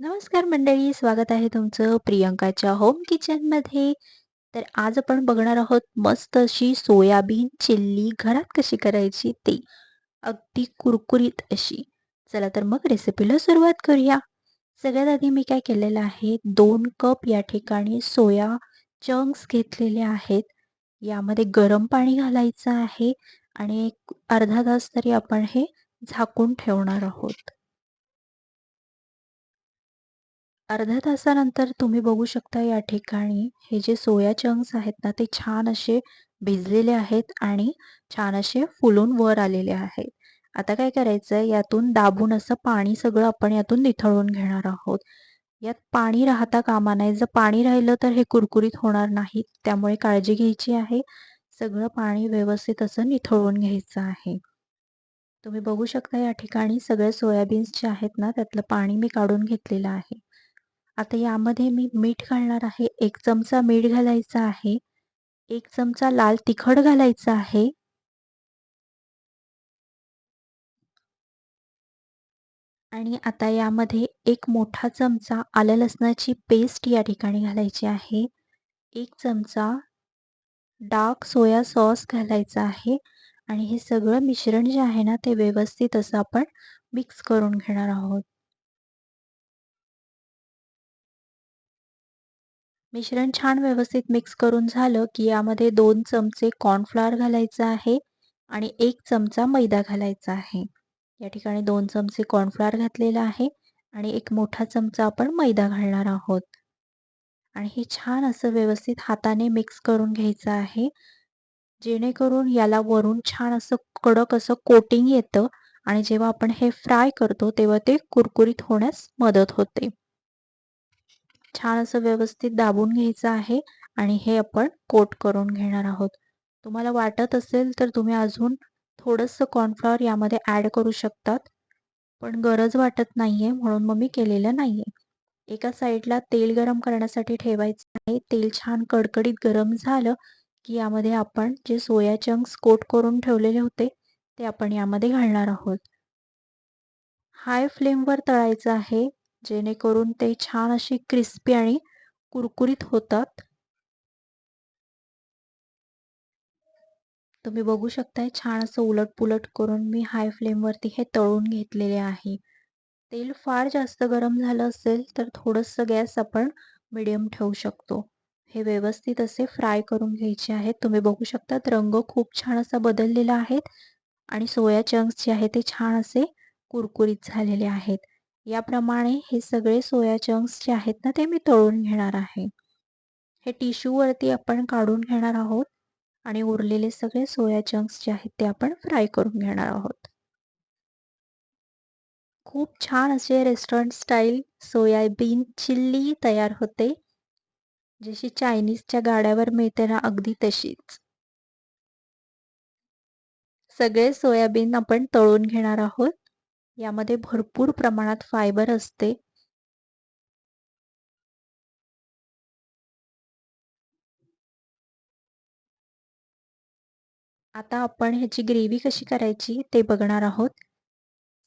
नमस्कार मंडळी, स्वागत आहे तुमचं प्रियंकाच्या होम किचनमध्ये. तर आज आपण बघणार आहोत मस्त अशी सोयाबीन चिल्ली घरात कशी करायची ते. अगदी कुरकुरीत अशी. चला तर मग रेसिपीला सुरुवात करूया. सगळ्यात आधी मी काय केलेलं आहे, दोन कप या ठिकाणी सोया चंक्स घेतलेले आहेत. यामध्ये गरम पाणी घालायचं आहे आणि एक अर्धा तास तरी आपण हे झाकून ठेवणार आहोत. अर्ध्या तासानंतर तुम्ही बघू शकता या ठिकाणी हे जे सोया चंक्स आहेत ना, ते छान असे भिजलेले आहेत आणि छान असे फुलून वर आलेले आहेत. आता काय करायचं यातून दाबून असं पाणी सगळं आपण यातून निथळून घेणार आहोत. यात पाणी राहता कामा नाही जर पाणी राहिलं तर हे कुरकुरीत होणार नाहीत. त्यामुळे काळजी घ्यायची आहे. सगळं पाणी व्यवस्थित असं निथळून घ्यायचं आहे. तुम्ही बघू शकता या ठिकाणी सगळे सोयाबीन्स जे आहेत ना, त्यातलं पाणी मी काढून घेतलेलं आहे. आता यामध्ये मी मीठ घालणार आहे. एक चमचा मीठ घालायचा आहे. एक चमचा लाल तिखट घालायचा आहे. आणि आता यामध्ये एक मोठा चमचा आलं लसणाची पेस्ट या ठिकाणी घालायची आहे. एक चमचा डार्क सोया सॉस घालायचा आहे आणि हे सगळं मिश्रण जे आहे ना, ते व्यवस्थित असं आपण मिक्स करून घेणार आहोत. मिश्रण छान व्यवस्थित मिक्स करून झालं, की यामध्ये दोन चमचे कॉर्नफ्लॉवर घालायचं आहे आणि एक चमचा मैदा घालायचा आहे. या ठिकाणी दोन चमचे कॉर्नफ्लॉवर घातलेला आहे आणि एक मोठा चमचा आपण मैदा घालणार आहोत. आणि हे छान असं व्यवस्थित हाताने मिक्स करून घ्यायचं आहे. जेणेकरून याला वरून छान असं कडक असं कोटिंग येतं आणि जेव्हा आपण हे फ्राय करतो, तेव्हा ते कुरकुरीत होण्यास मदत होते. छान असं व्यवस्थित दाबून घ्यायचं आहे आणि हे आपण कोट करून घेणार आहोत. तुम्हाला वाटत असेल तर तुम्ही अजून थोडंसं कॉर्नफ्लॉवर यामध्ये ॲड करू शकतात. पण गरज वाटत नाहीये म्हणून मग मी केलेलं नाहीये. एका साईडला तेल गरम करण्यासाठी ठेवायचं आहे. तेल छान कडकडीत गरम झालं, की यामध्ये आपण जे सोया चंक्स कोट करून ठेवलेले होते, ते आपण यामध्ये घालणार आहोत. हाय फ्लेमवर तळायचं आहे. जेणेकरून ते छान अशी क्रिस्पी आणि कुरकुरीत होतात. तुम्ही बघू शकताय छान असं उलट-पुलट करून मी हाय फ्लेमवरती हे तळून घेतलेले आहे. तेल फार जास्त गरम झालं असेल तर थोडंसं गॅस आपण मिडियम ठेवू शकतो. हे व्यवस्थित असे फ्राय करून घ्यायचे आहेत. तुम्ही बघू शकता रंग खूप छान असा बदललेला आहे आणि सोया चंक्स जे आहे ते छान असे कुरकुरीत झालेले आहेत. याप्रमाणे हे सगळे सोया चंक्स जे आहेत ना, ते मी तळून घेणार आहे. हे टिश्यूवरती आपण काढून घेणार आहोत आणि उरलेले सगळे सोया चंक्स जे आहेत ते आपण फ्राय करून घेणार आहोत. खूप छान असे रेस्टॉरंट स्टाईल सोयाबीन चिल्ली तयार होते. जशी चायनीजच्या गाड्यावर मिळते ना, अगदी तशीच. सगळे सोयाबीन आपण तळून घेणार आहोत. यामध्ये भरपूर प्रमाणात फायबर असते. आता आपण ह्याची ग्रेव्ही कशी करायची ते बघणार आहोत.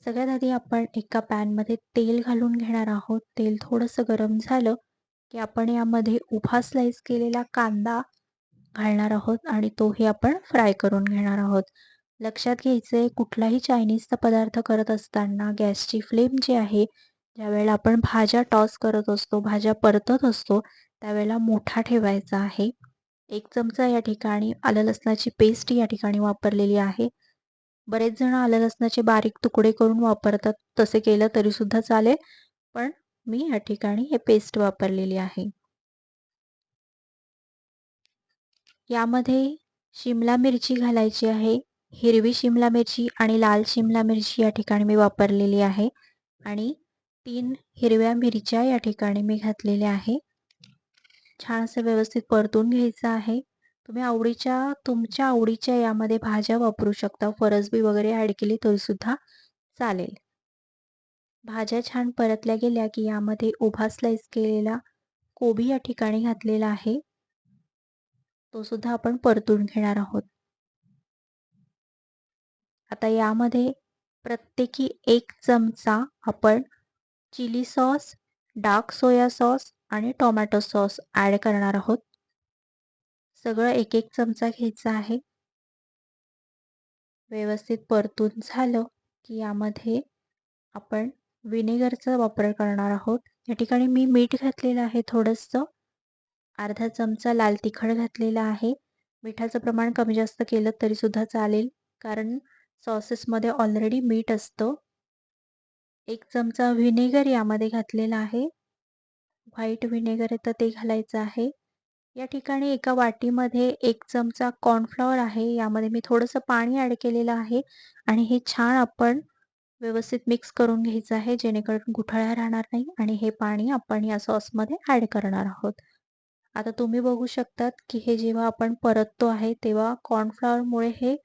सगळ्यात आधी आपण एका पॅनमध्ये तेल घालून घेणार आहोत. तेल थोडंसं गरम झालं, की आपण यामध्ये उभा स्लाइस केलेला कांदा घालणार आहोत आणि तोही आपण फ्राय करून घेणार आहोत. लक्षात घ्यायचं आहे कुठलाही चायनीजचा पदार्थ करत असताना गॅसची फ्लेम जी आहे, ज्यावेळेला आपण भाज्या टॉस करत असतो, भाज्या परतत असतो, त्यावेळेला मोठा ठेवायचा आहे. एक चमचा या ठिकाणी आलं लसणाची पेस्ट या ठिकाणी वापरलेली आहे. बरेच जण आलं लसणाचे बारीक तुकडे करून वापरतात. तसे केलं तरीसुद्धा चालेल, पण मी या ठिकाणी हे पेस्ट वापरलेली आहे. यामध्ये शिमला मिरची घालायची आहे. हिरवी शिमला मिरची आणि लाल शिमला मिरची या ठिकाणी मी वापरलेली आहे आणि तीन हिरव्या मिरच्या या ठिकाणी मी घातलेल्या आहे. छान असं व्यवस्थित परतून घ्यायचं आहे. तुम्ही आवडीच्या तुमच्या आवडीच्या यामध्ये भाज्या वापरू शकता. फरसबी वगैरे ॲड केली तरीसुद्धा चालेल. भाज्या छान परतल्या गेल्या, की यामध्ये उभा स्लाइस केलेला कोबी या ठिकाणी घातलेला आहे. तो सुद्धा आपण परतून घेणार आहोत. आता यामध्ये प्रत्येकी एक चमचा आपण chilli sauce dark soya sauce आणि टोमॅटो सॉस ॲड करणार आहोत. सगळं एक एक चमचा घ्यायचा आहे. व्यवस्थित परतून झालं की यामध्ये आपण विनेगरचा वापर करणार आहोत. या ठिकाणी मी मीठ घातलेलं आहे थोडंसं. अर्धा चमचा लाल तिखट घातलेला आहे. मिठाचं प्रमाण कमी जास्त केलं तरीसुद्धा चालेल. कारण सॉसेसमध्ये ऑलरेडी मीठ असतं. एक चमचा व्हिनेगर यामध्ये घातलेला आहे. व्हाईट व्हिनेगर तर ते घालायचं आहे. या ठिकाणी एका वाटीमध्ये एक चमचा कॉर्नफ्लॉवर आहे. यामध्ये मी थोडंसं पाणी ॲड केलेलं आहे आणि हे छान आपण व्यवस्थित मिक्स करून घ्यायचं आहे जेणेकरून गुठळ्या राहणार नाही आणि हे पाणी आपण या सॉसमध्ये ॲड करणार आहोत. आता तुम्ही बघू शकतात की हे जेव्हा आपण परततो आहे तेव्हा कॉर्नफ्लॉवरमुळे हे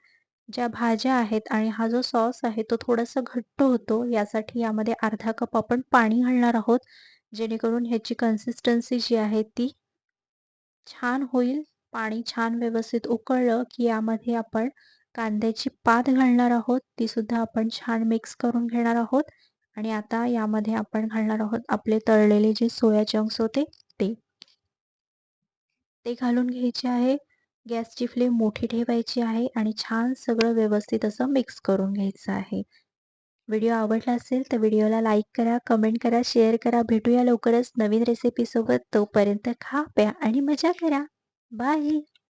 ज्या भाज्या आहेत आणि हा जो सॉस आहे तो थोडासा घट्ट होतो यासाठी यामध्ये अर्धा कप आपण पाणी घालणार आहोत जेणेकरून ह्याची कन्सिस्टन्सी जी आहे ती छान होईल. पाणी छान व्यवस्थित उकळलं की यामध्ये आपण कांद्याची पात घालणार आहोत. ती सुद्धा आपण छान मिक्स करून घेणार आहोत आणि आता यामध्ये आपण घालणार आहोत आपले तळलेले जे सोया चंक्स होते ते. ते घालून घ्यायचे आहे. गॅसची फ्लेम मोठी ठेवायची आहे आणि छान सगळं व्यवस्थित असं मिक्स करून घ्यायचं आहे. व्हिडिओ आवडला असेल तर व्हिडिओला लाईक करा कमेंट करा शेअर करा. भेटूया लवकरच नवीन रेसिपीसोबत तोपर्यंत खा प्या आणि मजा करा. बाय.